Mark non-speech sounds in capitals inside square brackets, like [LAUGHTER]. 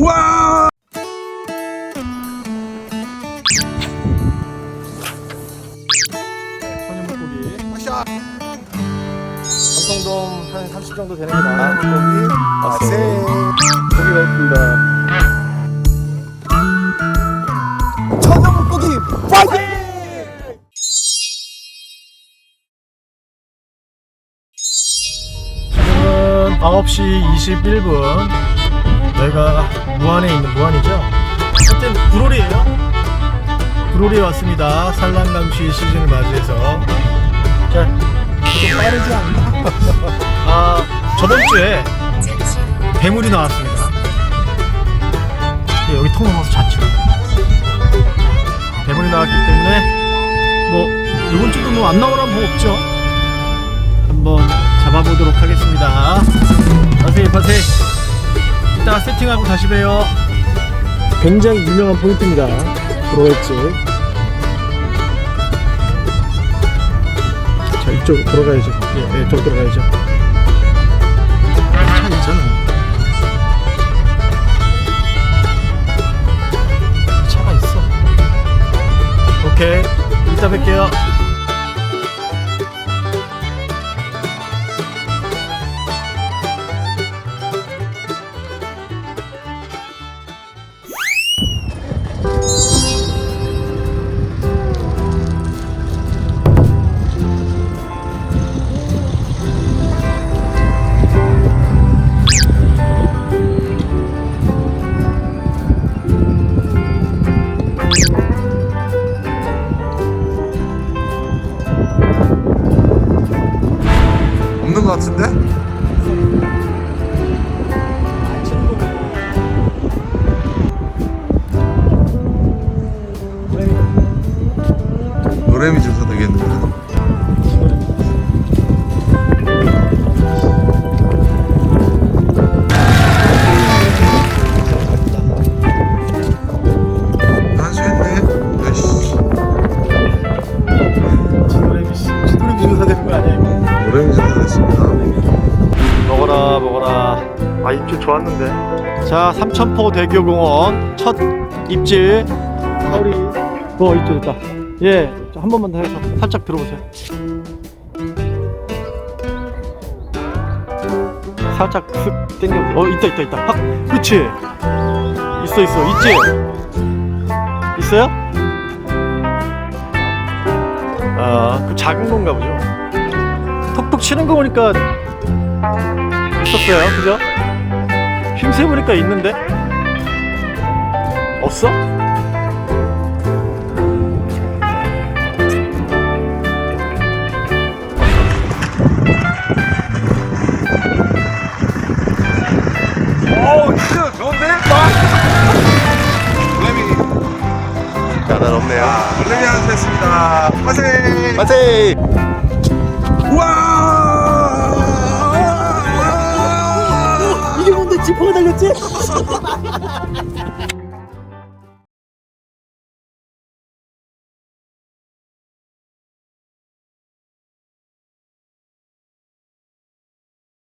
와! 천연 물고기. 마샤. 삼성돔 한 30 정도 되는 게 나와요. 고기. 아세. 고기가 있습니다. 천연 물고기 파이팅! 지금은 9시 21분. 저희가 무안에 있는 무안이죠. 하여튼 구롤이에요. 구롤이에 왔습니다. 산란감시 시즌을 맞이해서. 자, 좀 빠르지 않나? [LAUGHS] 아, 저번 주에 괴물이 나왔습니다. 예, 여기 통 넘어서 잤죠. 괴물이 나왔기 때문에 뭐 이번 주도 뭐 안 나오라면 뭐 없죠. 한번 잡아보도록 하겠습니다. 파세이 파세이. 이따가 세팅하고 다시 봬요. 굉장히 유명한 포인트입니다. 브로웨지. 자 이쪽으로 들어가야죠. 예, 예, 이쪽으로 들어가야죠. 차 있잖아. 차가 있어. 오케이. 이따 뵐게요. 노래미 먹어라 먹어라. 아 입질 좋았는데. 자 삼천포 대교공원 첫 입질. 서울이. 어 입질 있다. 예, 한 번만 더 해서 살짝 들어보세요. 살짝 슥 당겨. 어 있다 있다 있다. 확. 그렇지. 있어 있어 있지. 있어요? 아, 그 작은 건가 보죠. 톡톡 치는 거 보니까 있었어요, 그죠? 힘세 보니까 있는데 없어? 어우 진짜 좋은데? 노래미 나는 없네요. 노래미 하나 됐습니다 파세 파세이. 와 이게 뭔데 지퍼가 달렸지? [LAUGHS]